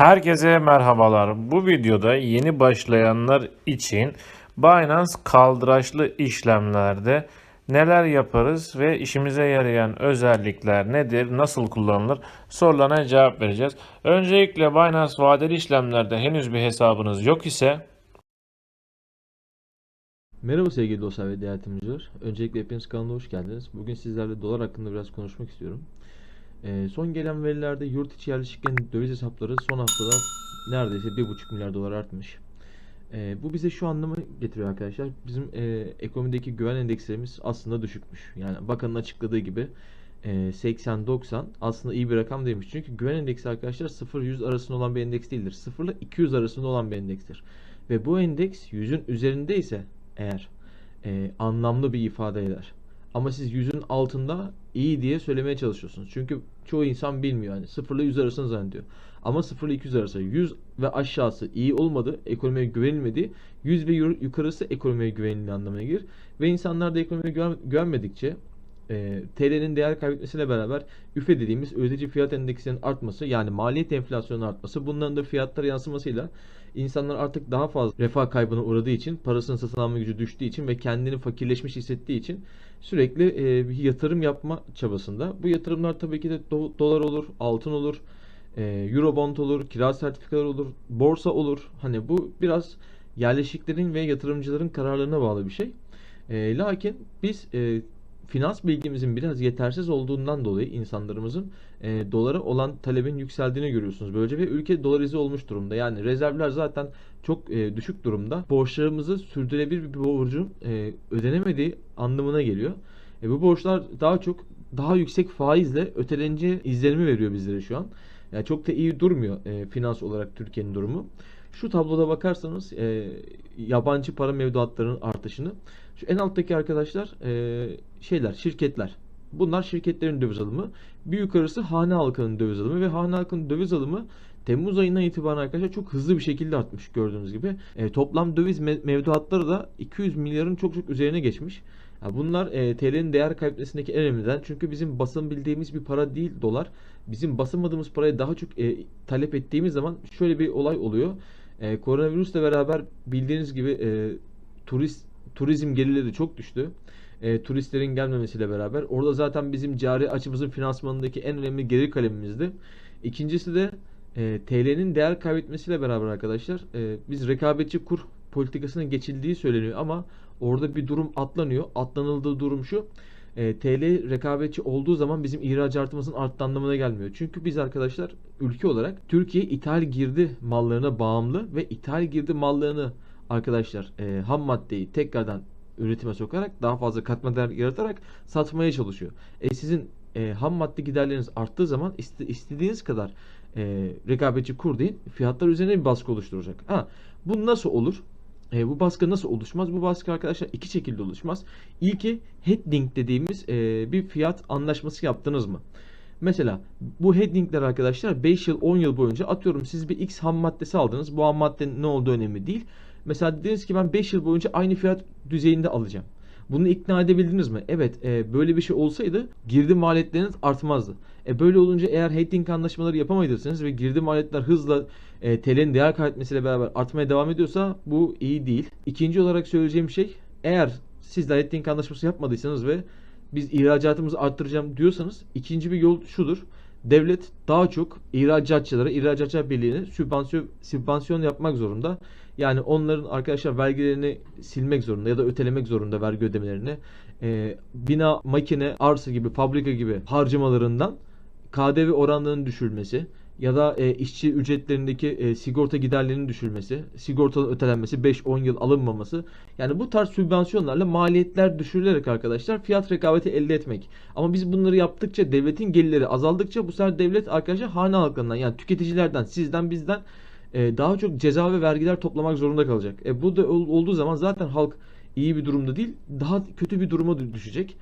Herkese merhabalar. Bu videoda yeni başlayanlar için Binance kaldıraçlı işlemlerde neler yaparız ve işimize yarayan özellikler nedir, nasıl kullanılır sorularına cevap vereceğiz. Öncelikle Binance vadeli işlemlerde henüz bir hesabınız yok ise Merhaba sevgili dostlar ve değerli. Öncelikle hepiniz kanalına hoş geldiniz. Bugün sizlerle dolar hakkında biraz konuşmak istiyorum. Ee, son gelen verilerde yurt içi yerleşiklerin döviz hesapları son haftada neredeyse 1,5 milyar dolar artmış. Ee, bu bize şu anlamı getiriyor arkadaşlar. Bizim e, ekonomideki güven endekslerimiz aslında düşükmüş. Yani bakanın açıkladığı gibi e, 80-90 aslında iyi bir rakam demiş. Çünkü güven endeksi arkadaşlar 0-100 arasında olan bir endeks değildir. 0 ile 200 arasında olan bir endekstir. Ve bu endeks 100'ün üzerinde ise eğer e, anlamlı bir ifade eder. Ama siz 100'ün altında iyi diye söylemeye çalışıyorsunuz. Çünkü çoğu insan bilmiyor yani 0 ile 100 arasını zannediyor. Ama 0 ile 200 arası 100 ve aşağısı iyi olmadı, ekonomiye güvenilmedi. 100 ve yu- yukarısı ekonomiye güvenildiği anlamına gelir. Ve insanlar da ekonomiye güven- güvenmedikçe e, TL'nin değer kaybetmesiyle beraber üfe dediğimiz ödetici fiyat endeksinin artması yani maliyet enflasyonunun artması bunların da fiyatlara yansımasıyla insanlar artık daha fazla refah kaybına uğradığı için parasının satın alma gücü düştüğü için ve kendini fakirleşmiş hissettiği için sürekli e, bir yatırım yapma çabasında. Bu yatırımlar tabii ki de do- dolar olur, altın olur, e, eurobond olur, kira sertifikalar olur, borsa olur. Hani bu biraz yerleşiklerin ve yatırımcıların kararlarına bağlı bir şey. E, lakin biz e, finans bilgimizin biraz yetersiz olduğundan dolayı insanlarımızın e, dolara olan talebin yükseldiğini görüyorsunuz böylece ve ülke dolarize olmuş durumda. Yani rezervler zaten çok e, düşük durumda. Borçlarımızı sürdürülebilir bir borcun e, ödenemediği anlamına geliyor. E, bu borçlar daha çok daha yüksek faizle öteleneceği izlenimi veriyor bizlere şu an. Yani çok da iyi durmuyor e, finans olarak Türkiye'nin durumu. Şu tabloda bakarsanız e, yabancı para mevduatlarının artışını şu en alttaki arkadaşlar e, şeyler şirketler. Bunlar şirketlerin döviz alımı. Bir yukarısı hane halkının döviz alımı ve hane halkının döviz alımı Temmuz ayından itibaren arkadaşlar çok hızlı bir şekilde artmış gördüğünüz gibi. E, toplam döviz me- mevduatları da 200 milyarın çok çok üzerine geçmiş. Ya bunlar e, TL'nin değer kaybetmesindeki en önemli neden. Çünkü bizim basın bildiğimiz bir para değil dolar. Bizim basılmadığımız parayı daha çok e, talep ettiğimiz zaman şöyle bir olay oluyor. E, koronavirüsle beraber bildiğiniz gibi e, turist turizm gelirleri çok düştü. E, turistlerin gelmemesiyle beraber orada zaten bizim cari açımızın finansmanındaki en önemli gelir kalemimizdi. İkincisi de e, TL'nin değer kaybetmesiyle beraber arkadaşlar e, biz rekabetçi kur politikasının geçildiği söyleniyor ama orada bir durum atlanıyor. Atlanıldığı durum şu. E, TL rekabetçi olduğu zaman bizim ihracatımızın arttığı anlamına gelmiyor. Çünkü biz arkadaşlar ülke olarak Türkiye ithal girdi mallarına bağımlı ve ithal girdi mallarını arkadaşlar e, ham maddeyi tekrardan üretime sokarak daha fazla katma değer yaratarak satmaya çalışıyor. E sizin e, ham madde giderleriniz arttığı zaman iste- istediğiniz kadar e, rekabetçi kur deyin fiyatlar üzerine bir baskı oluşturacak. Ha, bu nasıl olur? E, bu baskı nasıl oluşmaz? Bu baskı arkadaşlar iki şekilde oluşmaz. İlki heading dediğimiz e, bir fiyat anlaşması yaptınız mı? Mesela bu headingler arkadaşlar 5 yıl 10 yıl boyunca atıyorum siz bir X ham maddesi aldınız. Bu ham maddenin ne olduğu önemli değil. Mesela dediniz ki ben 5 yıl boyunca aynı fiyat düzeyinde alacağım. Bunu ikna edebildiniz mi? Evet, e, böyle bir şey olsaydı girdi maliyetleriniz artmazdı. E, böyle olunca eğer hedging anlaşmaları yapamayabilirsiniz ve girdi maliyetler hızla e, TL'nin değer kaybetmesiyle beraber artmaya devam ediyorsa bu iyi değil. İkinci olarak söyleyeceğim şey eğer siz de hedging anlaşması yapmadıysanız ve biz ihracatımızı arttıracağım diyorsanız ikinci bir yol şudur. Devlet daha çok ihracatçılara, ihracatçılar birliğine sübvansiyon, sübvansiyon yapmak zorunda. Yani onların arkadaşlar vergilerini silmek zorunda ya da ötelemek zorunda vergi ödemelerini. Ee, bina, makine, arsa gibi, fabrika gibi harcamalarından KDV oranlarının düşürülmesi ya da e, işçi ücretlerindeki e, sigorta giderlerinin düşürülmesi, sigortanın ötelenmesi, 5-10 yıl alınmaması. Yani bu tarz sübvansiyonlarla maliyetler düşürülerek arkadaşlar fiyat rekabeti elde etmek. Ama biz bunları yaptıkça devletin gelirleri azaldıkça bu sefer devlet arkadaşlar hane halkından yani tüketicilerden, sizden, bizden e, daha çok ceza ve vergiler toplamak zorunda kalacak. E, bu da ol- olduğu zaman zaten halk iyi bir durumda değil, daha kötü bir duruma dü- düşecek.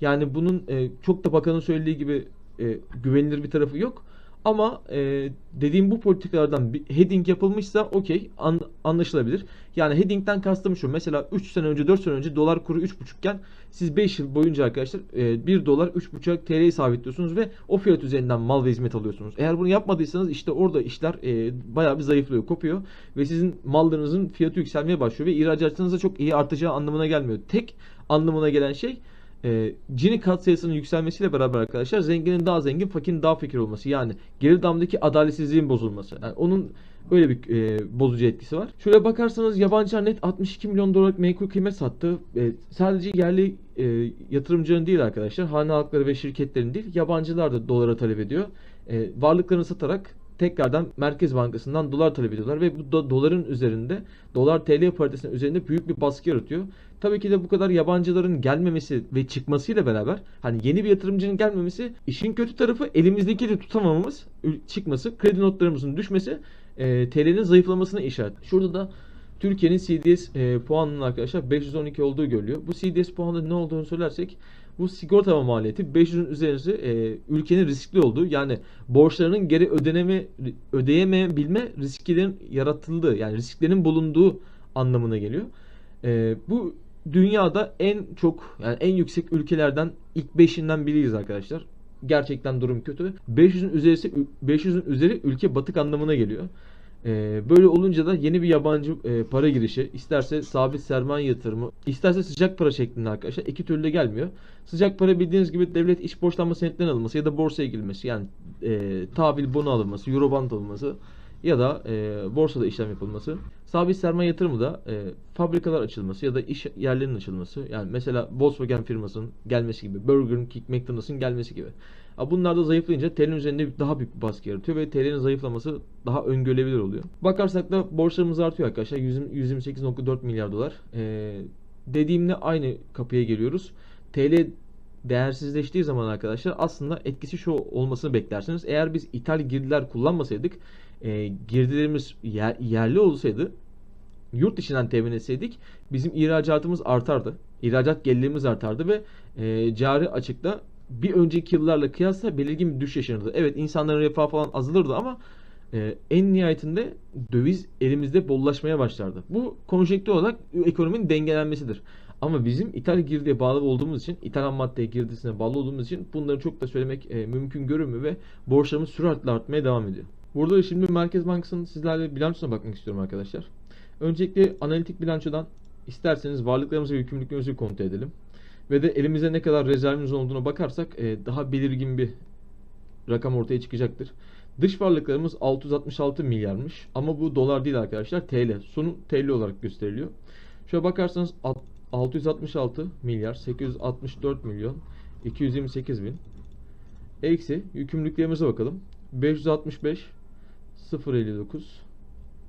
Yani bunun e, çok da bakanın söylediği gibi e, güvenilir bir tarafı yok. Ama e, dediğim bu politikalardan bir heading yapılmışsa okey an- anlaşılabilir. Yani headingden kastım şu. Mesela 3 sene önce 4 sene önce dolar kuru 3.5 iken siz 5 yıl boyunca arkadaşlar e, 1 dolar 3.5 TL'yi sabitliyorsunuz ve o fiyat üzerinden mal ve hizmet alıyorsunuz. Eğer bunu yapmadıysanız işte orada işler e, bayağı bir zayıflıyor, kopuyor ve sizin mallarınızın fiyatı yükselmeye başlıyor ve ihracatınız da çok iyi artacağı anlamına gelmiyor. Tek anlamına gelen şey e, Gini katsayısının yükselmesiyle beraber arkadaşlar zenginin daha zengin, fakirin daha fakir olması. Yani gelir damdaki adaletsizliğin bozulması. Yani onun öyle bir e, bozucu etkisi var. Şöyle bakarsanız yabancılar net 62 milyon dolarlık menkul kıymet sattı. E, sadece yerli e, yatırımcının değil arkadaşlar, hane halkları ve şirketlerin değil, yabancılar da dolara talep ediyor. E, varlıklarını satarak tekrardan Merkez Bankası'ndan dolar talep ediyorlar ve bu do- doların üzerinde, dolar TL paritesinin üzerinde büyük bir baskı yaratıyor. Tabii ki de bu kadar yabancıların gelmemesi ve çıkmasıyla beraber hani yeni bir yatırımcının gelmemesi işin kötü tarafı elimizdeki de tutamamamız, çıkması, kredi notlarımızın düşmesi e, TL'nin zayıflamasına işaret. Şurada da Türkiye'nin CDS e, puanının arkadaşlar 512 olduğu görülüyor. Bu CDS puanının ne olduğunu söylersek bu sigorta maliyeti 500'ün üzerinde e, ülkenin riskli olduğu yani borçlarının geri ödeneme ödeyemeyebilme risklerin yaratıldığı yani risklerin bulunduğu anlamına geliyor. E, bu dünyada en çok yani en yüksek ülkelerden ilk 5'inden biriyiz arkadaşlar. Gerçekten durum kötü. 500'ün üzerisi 500'ün üzeri ülke batık anlamına geliyor. Ee, böyle olunca da yeni bir yabancı e, para girişi, isterse sabit sermaye yatırımı, isterse sıcak para şeklinde arkadaşlar iki türlü de gelmiyor. Sıcak para bildiğiniz gibi devlet iş borçlanma senetlerinden alınması ya da borsaya girmesi yani e, tahvil bonu alınması, eurobond alınması ya da e, borsada işlem yapılması. Sabit sermaye yatırımı da e, fabrikalar açılması ya da iş yerlerinin açılması. Yani mesela Volkswagen firmasının gelmesi gibi, Burger King, McDonald's'ın gelmesi gibi. Bunlar da zayıflayınca TL'nin üzerinde daha büyük bir baskı yaratıyor ve TL'nin zayıflaması daha öngörülebilir oluyor. Bakarsak da borçlarımız artıyor arkadaşlar. 100 128.4 milyar dolar. Ee, dediğimle aynı kapıya geliyoruz. TL değersizleştiği zaman arkadaşlar aslında etkisi şu olmasını beklersiniz. Eğer biz ithal girdiler kullanmasaydık, e, girdilerimiz yer- yerli olsaydı yurt dışından temin etseydik bizim ihracatımız artardı. İhracat gelirimiz artardı ve e, cari açıkta bir önceki yıllarla kıyasla belirgin bir düşüş yaşanırdı. Evet insanların refahı falan azalırdı ama e, en nihayetinde döviz elimizde bollaşmaya başlardı. Bu konjektür olarak ekonominin dengelenmesidir. Ama bizim ithal girdiye bağlı olduğumuz için, ithal maddeye girdisine bağlı olduğumuz için bunları çok da söylemek e, mümkün görünmüyor ve borçlarımız süratle artmaya devam ediyor. Burada şimdi Merkez Bankası'nın sizlerle bilançosuna bakmak istiyorum arkadaşlar. Öncelikle analitik bilançodan isterseniz varlıklarımızı ve yükümlülüklerimizi kontrol edelim. Ve de elimizde ne kadar rezervimiz olduğuna bakarsak e, daha belirgin bir rakam ortaya çıkacaktır. Dış varlıklarımız 666 milyarmış ama bu dolar değil arkadaşlar TL. Sonu TL olarak gösteriliyor. Şöyle bakarsanız alt- 666 milyar 864 milyon 228 bin eksi yükümlülüklerimize bakalım. 565 059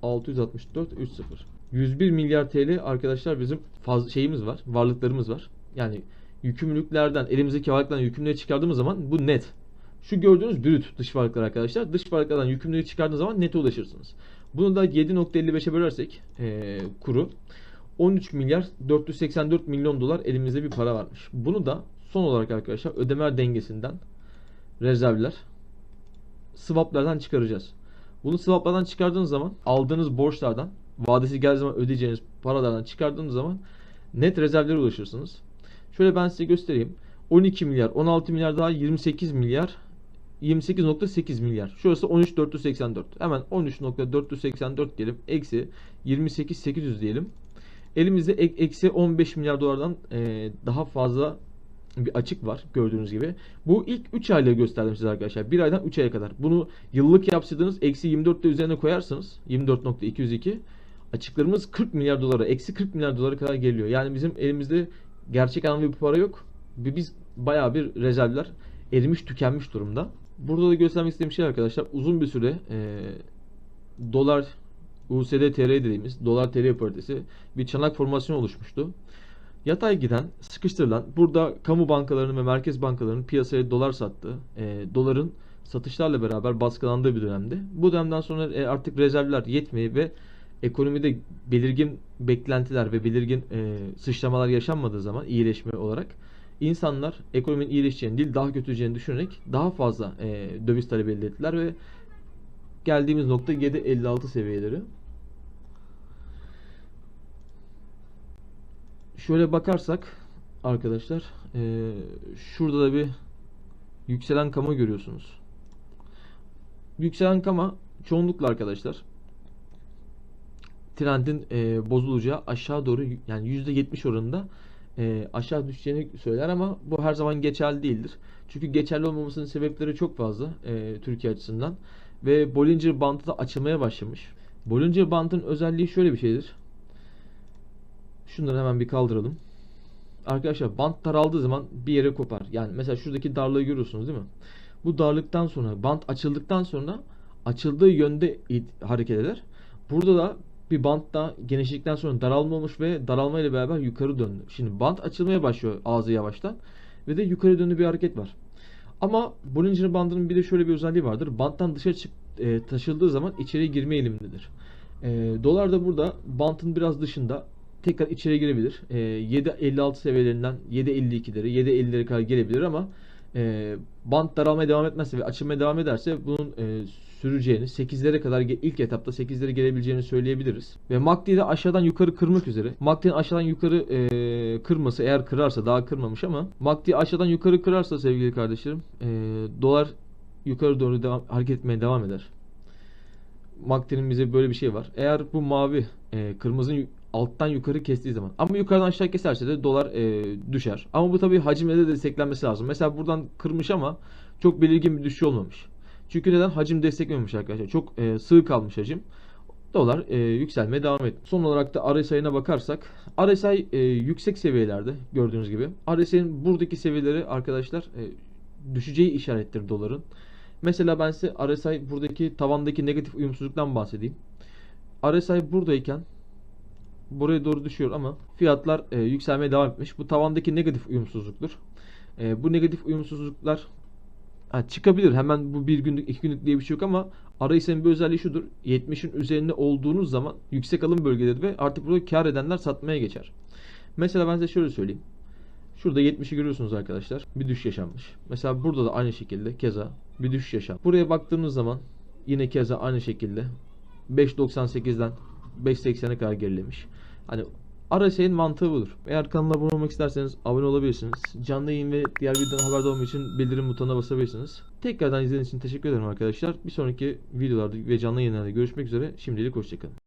664 30 101 milyar TL arkadaşlar bizim faz şeyimiz var, varlıklarımız var. Yani yükümlülüklerden, elimizdeki varlıklardan yükümlülüğü çıkardığımız zaman bu net. Şu gördüğünüz brüt dış varlıklar arkadaşlar. Dış varlıklardan yükümlülüğü çıkardığınız zaman nete ulaşırsınız. Bunu da 7.55'e bölersek eee, kuru 13 milyar 484 milyon dolar elimizde bir para varmış. Bunu da son olarak arkadaşlar ödemeler dengesinden rezervler swaplardan çıkaracağız. Bunu swaplardan çıkardığınız zaman aldığınız borçlardan vadesi geldiği zaman ödeyeceğiniz paralardan çıkardığınız zaman net rezervlere ulaşırsınız. Şöyle ben size göstereyim. 12 milyar, 16 milyar daha 28 milyar 28.8 milyar. Şurası 13.484. Hemen 13.484 diyelim. Eksi 28.800 diyelim. Elimizde ek- eksi 15 milyar dolardan daha fazla bir açık var gördüğünüz gibi. Bu ilk 3 aylığı gösterdim size arkadaşlar. 1 aydan 3 aya kadar. Bunu yıllık yapsaydınız eksi 24 de üzerine koyarsanız 24.202 açıklarımız 40 milyar dolara eksi 40 milyar dolara kadar geliyor. Yani bizim elimizde gerçek anlamda bir para yok. Biz bayağı bir rezervler erimiş tükenmiş durumda. Burada da göstermek istediğim şey arkadaşlar uzun bir süre e, dolar USD TR dediğimiz dolar TL paritesi bir çanak formasyonu oluşmuştu. Yatay giden, sıkıştırılan, burada kamu bankalarının ve merkez bankalarının piyasaya dolar sattığı, e, doların satışlarla beraber baskılandığı bir dönemde. Bu dönemden sonra e, artık rezervler yetmeyip ve ekonomide belirgin beklentiler ve belirgin e, sıçramalar yaşanmadığı zaman iyileşme olarak insanlar ekonominin iyileşeceğini değil daha kötüyeceğini düşünerek daha fazla e, döviz talebi elde ettiler ve geldiğimiz nokta 7.56 seviyeleri. Şöyle bakarsak arkadaşlar eee, şurada da bir yükselen kama görüyorsunuz. Yükselen kama çoğunlukla arkadaşlar trendin eee, bozulacağı aşağı doğru yani %70 oranında eee, aşağı düşeceğini söyler ama bu her zaman geçerli değildir. Çünkü geçerli olmamasının sebepleri çok fazla eee, Türkiye açısından ve Bollinger Bandı da açılmaya başlamış. Bollinger Band'ın özelliği şöyle bir şeydir. Şunları hemen bir kaldıralım. Arkadaşlar bant daraldığı zaman bir yere kopar. Yani mesela şuradaki darlığı görüyorsunuz değil mi? Bu darlıktan sonra bant açıldıktan sonra açıldığı yönde hareket eder. Burada da bir bant da genişlikten sonra daralma olmuş ve daralma ile beraber yukarı döndü. Şimdi bant açılmaya başlıyor ağzı yavaştan ve de yukarı dönü bir hareket var. Ama Bollinger bandının bir de şöyle bir özelliği vardır. Banttan dışarı çık, e, taşıldığı zaman içeriye girme eğilimindedir. E, dolar da burada bantın biraz dışında tekrar içeri girebilir. E, 7.56 seviyelerinden 7.52'lere 7.50'lere kadar gelebilir ama e, bant daralmaya devam etmezse ve açılmaya devam ederse bunun e, süreceğini 8'lere kadar ilk etapta 8'lere gelebileceğini söyleyebiliriz. Ve MACD de aşağıdan yukarı kırmak üzere. MACD'nin aşağıdan yukarı e, kırması eğer kırarsa daha kırmamış ama MACD aşağıdan yukarı kırarsa sevgili kardeşlerim e, dolar yukarı doğru devam, hareket etmeye devam eder. MACD'nin bize böyle bir şey var. Eğer bu mavi e, kırmızının alttan yukarı kestiği zaman ama yukarıdan aşağı keserse de dolar e, düşer. Ama bu tabii hacimle de desteklenmesi lazım. Mesela buradan kırmış ama çok belirgin bir düşüş olmamış. Çünkü neden? Hacim desteklememiş arkadaşlar. Çok e, sığ kalmış hacim. Dolar e, yükselmeye devam etti. Son olarak da RSI'ne bakarsak RSI e, yüksek seviyelerde gördüğünüz gibi. RSI'nin buradaki seviyeleri arkadaşlar e, düşeceği işarettir doların. Mesela ben size RSI buradaki tavandaki negatif uyumsuzluktan bahsedeyim. RSI buradayken buraya doğru düşüyor ama fiyatlar e, yükselmeye devam etmiş. Bu tavandaki negatif uyumsuzluktur. E, bu negatif uyumsuzluklar ha, çıkabilir. Hemen bu bir günlük, iki günlük diye bir şey yok ama RSI'nin bir özelliği şudur. 70'in üzerinde olduğunuz zaman yüksek alım bölgeleri ve artık burada kar edenler satmaya geçer. Mesela ben size şöyle söyleyeyim. Şurada 70'i görüyorsunuz arkadaşlar. Bir düşüş yaşanmış. Mesela burada da aynı şekilde keza bir düşüş yaşanmış. Buraya baktığımız zaman yine keza aynı şekilde 5.98'den 5.80'e kadar gerilemiş. Hani RSI'nin mantığı budur. Eğer kanala abone olmak isterseniz abone olabilirsiniz. Canlı yayın ve diğer videodan haberdar olmak için bildirim butonuna basabilirsiniz. Tekrardan izlediğiniz için teşekkür ederim arkadaşlar. Bir sonraki videolarda ve canlı yayınlarda görüşmek üzere. Şimdilik hoşçakalın.